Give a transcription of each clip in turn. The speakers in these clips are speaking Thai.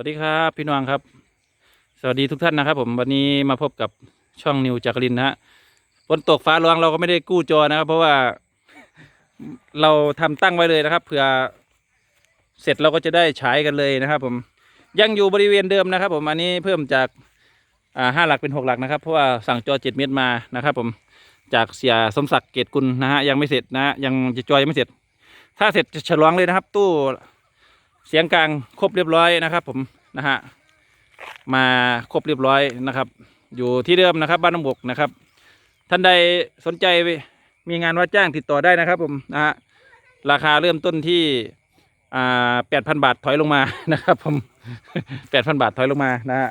วัสดีครับพี่น้องครับ สวัสดีทุกท่านนะครับ ผมวันนี้มาพบกับช่องนิวจักรินนะฮะฝนตกฟ้าร้องเราก็ไม่ได้กู้จอนะครับ เพราะว่าเราทำตั้งไว้เลยนะครับเผื่อเสร็จเราก็จะได้ฉายกันเลยนะครับ ผมยังอยู่บริเวณเดิมนะครับ ผมอันนี้เพิ่มจากอ่าห้าหลักเป็นหกหลักนะครับเพราะว่าสั่งจอเจ็ดเมตรมานะครับ ผมจากเสียสมศักดิ์เกตกุลนะฮะยังไม่เสร็จนะฮะยังจอยังไม่เสร็จ ถ้าเสร็จจะฉลองเลยนะครับ ตู้ เสียงกลางครบเรียบร้อยนะครับ ผมนะฮะมาครบเรียบร้อยนะครับ อยู่ที่เดิมนะครับบ้านน้ำบกนะครับ ท่านใดสนใจมีงานว่าจ้างติดต่อได้นะครับ ผมนะฮะราคาเริ่มต้นที่อ่าแปดพันบาทถอยลงมานะครับ ผมแปดพันบาทถอยลงมานะฮะ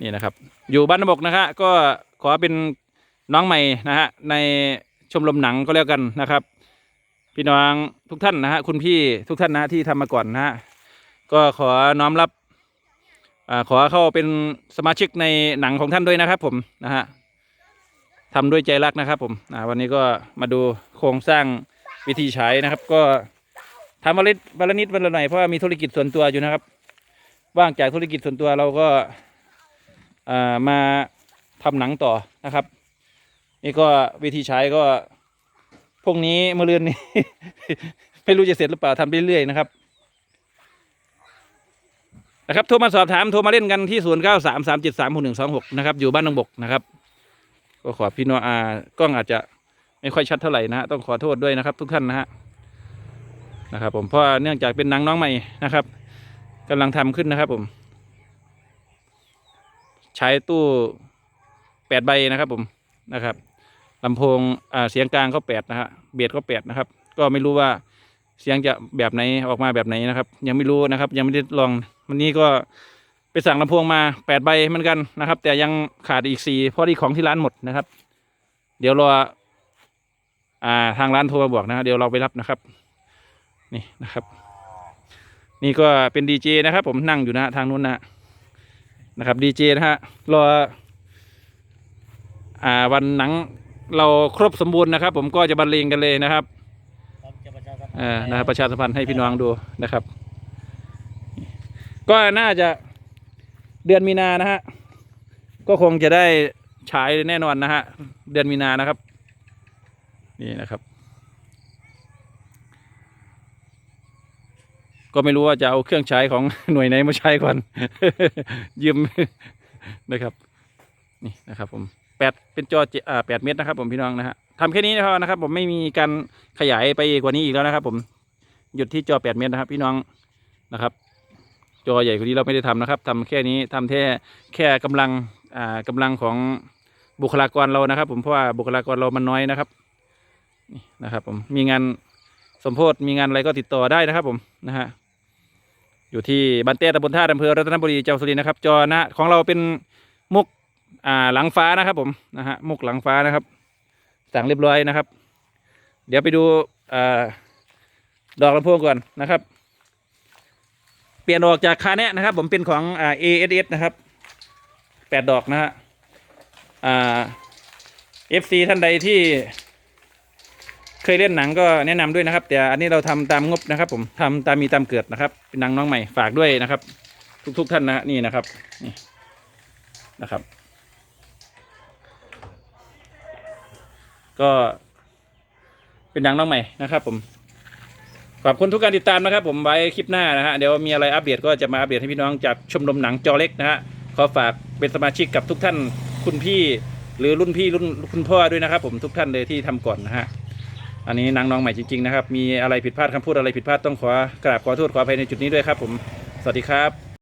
นี่นะครับ อยู่บ้านน้ำบกนะฮะก็ขอเป็นน้องใหม่นะฮะในชมรมหนังก็แล้วกันนะครับ พี่น้องทุกท่านนะฮะคุณพี่ทุกท่านนะฮะที่ทำมาก่อนนะฮะก็ขอน้อมรับอาขอเข้าเป็นสมาชิกในหนังของท่านด้วยนะครับ ผมนะฮะทำด้วยใจรักนะครับ ผมอ่าวันนี้ก็มาดูโครงสร้างวิธีใช้นะครับ ก็ทำวันละวันละนิดวันละหน่อยเพราะว่ามีธุรกิจส่วนตัวอยู่นะครับ ว่างจากธุรกิจส่วนตัวเราก็อ่ามาทำหนังต่อนะครับ นี่ก็วิธีใช้ก็ พวกนี้มะเรือนนี้ ไม่รู้จะเสร็จหรือเปล่าทำไปเรื่อยๆนะครับนะครับโทรมาสอบถามโทรมาเล่นกันที่ศูนย์เก้าสามสามเจ็ดสามหกหนึ่งสองหกนะครับอยู่บ้านนองบกนะครับ ก็ขอพี่นออากล้องอาจจะไม่ค่อยชัดเท่าไหร่นะฮะต้องขอโทษด้วยนะครับ ทุกท่านนะฮะนะครับ ผมเพราะเนื่องจากเป็นนังน้องใหม่นะครับกำลังทำขึ้นนะครับ ผม ใช้ตู้แปดใบนะครับ ผมนะครับ ลำโพงอ่าเสียงกลางก็แปดนะฮะเบียดก็แปดนะครับ ก็ไม่รู้ว่าเสียงจะแบบไหนออกมาแบบไหนนะครับ ยังไม่รู้นะครับ ยังไม่ได้ลองวันนี้ก็ไปสั่งลำโพงมาแปดใบเหมือนกันนะครับ แต่ยังขาดอีกสี่เพราะที่ของที่ร้านหมดนะครับ เดี๋ยวรออ่าทางร้านโทรมาบอกนะเดี๋ยวเราไปรับนะครับ นี่นะครับ นี่ก็เป็นดีเจนะครับ ผมนั่งอยู่นะทางนู้นนะฮะนะครับดีเจนะฮะรออ่าวันหนัง เราครบสมบูรณ์นะครับ ผมก็จะบรรเลงกันเลยนะครับครับจะประชาสัมพันธ์เอ่านะครับประชาสัมพันธ์ให้พี่น้องดูนะครับ ก็น่าจะเดือนมีนานะฮะก็คงจะได้ฉายแน่นอนนะฮะเดือนมีนานะครับ นี่นะครับ ก็ไม่รู้ว่าจะเอาเครื่องใช้ของหน่วยไหนมาใช้ก่อนยืมนะครับ นี่นะครับผม แปดเป็นจอเจอ่าแปดเมตรนะครับ ผมพี่น้องนะฮะทำแค่นี้พอนะครับ ผมไม่มีการขยายไปกว่านี้อีกแล้วนะครับ ผมหยุดที่จอแปดเมตรนะครับ พี่น้องนะครับ จอใหญ่กว่านี้เราไม่ได้ทำนะครับทำแค่นี้ทำแค่แค่กำลังอ่ากำลังของบุคลากรเรานะครับ ผมเพราะว่าบุคลากรเรามันน้อยนะครับนี่นะครับ ผมมีงานสมโพธมีงานอะไรก็ติดต่อได้นะครับ ผมนะฮะอยู่ที่บ้านเต้ตำบลท่าอำเภอรัตนบุรีจังหวัดสุรินทร์นะครับ จอนะของเราเป็นมุก อ่าหลังฟ้านะครับผมนะฮะมุกหลังฟ้านะครับ สั่งเรียบร้อยนะครับ เดี๋ยวไปดูอ่าดอกลำโพงก่อนนะครับ เปลี่ยนออกจากคาแนะนะครับ ผมเป็นของอ่า ASS นะครับแปดดอกนะฮะอ่า FC ท่านใดที่เคยเล่นหนังก็แนะนำด้วยนะครับ แต่อันนี้เราทำตามงบนะครับ ผมทำตามมีตามเกิดนะครับ เป็นหนังน้องใหม่ฝากด้วยนะครับ ทุกๆท่านนะฮะนี่นะครับนี่นะครับ ก็เป็นหนังน้องใหม่นะครับ ผม ขอบคุณทุกการติดตามนะครับ ผมไว้คลิปหน้านะฮะเดี๋ยวมีอะไรอัปเดตก็จะมาอัปเดตให้พี่น้องจากชมรมหนังจอเล็กนะฮะขอฝากเป็นสมาชิกกับทุกท่านคุณพี่ หรือรุ่นพี่รุ่นคุณพ่อด้วยนะครับ ผมทุกท่านเลยที่ทำก่อนนะฮะอันนี้นังน้องใหม่จริงๆนะครับ มีอะไรผิดพลาดคำพูดอะไรผิดพลาดต้องขอกราบขอโทษขออภัยในจุดนี้ด้วยครับ ผม สวัสดีครับ